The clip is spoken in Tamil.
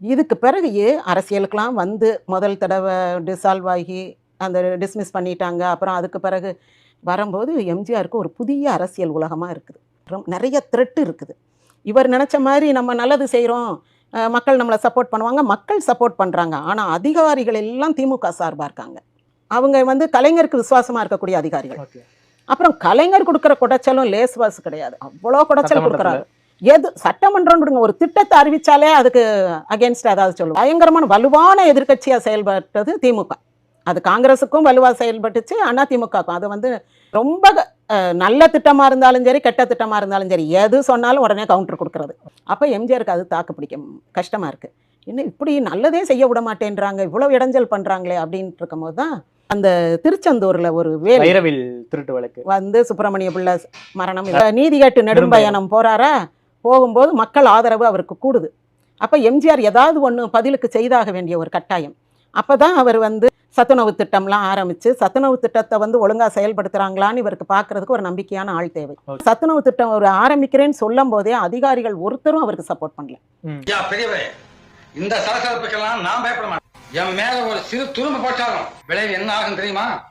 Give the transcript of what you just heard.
இதுக்கு பிறகு அரசியலுக்கெல்லாம் வந்து முதல் தடவை டிசால்வ் ஆகி அந்த டிஸ்மிஸ் பண்ணிட்டாங்க. அப்புறம் அதுக்கு பிறகு வரும்போது எம்ஜிஆருக்கு ஒரு புதிய அரசியல் உலகமாக இருக்குது. நிறைய த்ரெட்டு இருக்குது. இவர் நினச்ச மாதிரி நம்ம நல்லது செய்கிறோம் மக்கள் நம்மளை சப்போர்ட் பண்ணுவாங்க. மக்கள் சப்போர்ட் பண்ணுறாங்க ஆனால் அதிகாரிகள் எல்லாம் திமுக சார்பாக இருக்காங்க. அவங்க வந்து கலைஞருக்கு விசுவாசமாக இருக்கக்கூடிய அதிகாரிகள். அப்புறம் கலைஞர் கொடுக்குற குடைச்சலும் லேஸ் வாஸ் கிடையாது. அவ்வளோ குடைச்சல் கொடுக்குறாரு. எது சட்டமன்றம் விடுங்க ஒரு திட்டத்தை அறிவிச்சாலே அதுக்கு அகேன்ஸ்ட் ஏதாவது சொல்லுவோம். பயங்கரமான வலுவான எதிர்க்கட்சியாக செயல்பட்டது திமுக. அது காங்கிரஸுக்கும் வலுவாக செயல்பட்டுச்சு அண்ணா திமுகக்கும். அது வந்து ரொம்ப நல்ல திட்டமாக இருந்தாலும் சரி கெட்ட திட்டமாக இருந்தாலும் சரி எது சொன்னாலும் உடனே கவுண்டர் கொடுக்குறது. அப்போ எம்ஜிஆருக்கு அது தாக்கு பிடிக்க கஷ்டமாக இருக்குது இன்னும் இப்படி நல்லதே செய்ய விட மாட்டேன்றாங்க இவ்வளோ இடைஞ்சல் பண்ணுறாங்களே அப்படின்ட்டு இருக்கும்போது தான் அந்த திருச்செந்தூரில் ஒரு வேல் திருட்டு வழக்கு. வந்து சுப்பிரமணிய பிள்ளை மரணம். நீதி கேட்டு நெடும்பயணம். போறாரா? போகும்போது மக்கள் ஆதரவு அவருக்கு கூடுது. அப்போ எம்ஜிஆர் ஏதாவது ஒன்று பதிலுக்கு செய்தாக வேண்டிய ஒரு கட்டாயம். அப்போ தான் அவர் வந்து சத்துணவு திட்டம்லாம் ஆரம்பித்து சத்துணவு திட்டத்தை வந்து ஒழுங்காக செயல்படுத்துகிறாங்களான்னு இவருக்கு பார்க்கறதுக்கு ஒரு நம்பிக்கையான ஆள் தேவை. சத்துணவு திட்டம் ஒரு ஆரம்பிக்கிறேன்னு சொல்லும் போதே அதிகாரிகள் ஒருத்தரும் அவருக்கு சப்போர்ட் பண்ணல. இந்த சலசலப்புக்கெல்லாம் நான் பயப்பட மாட்டேன். என் மேல ஒரு சிறு துரும்பு போட்டாலும் விளைவு என்ன ஆகும் தெரியுமா?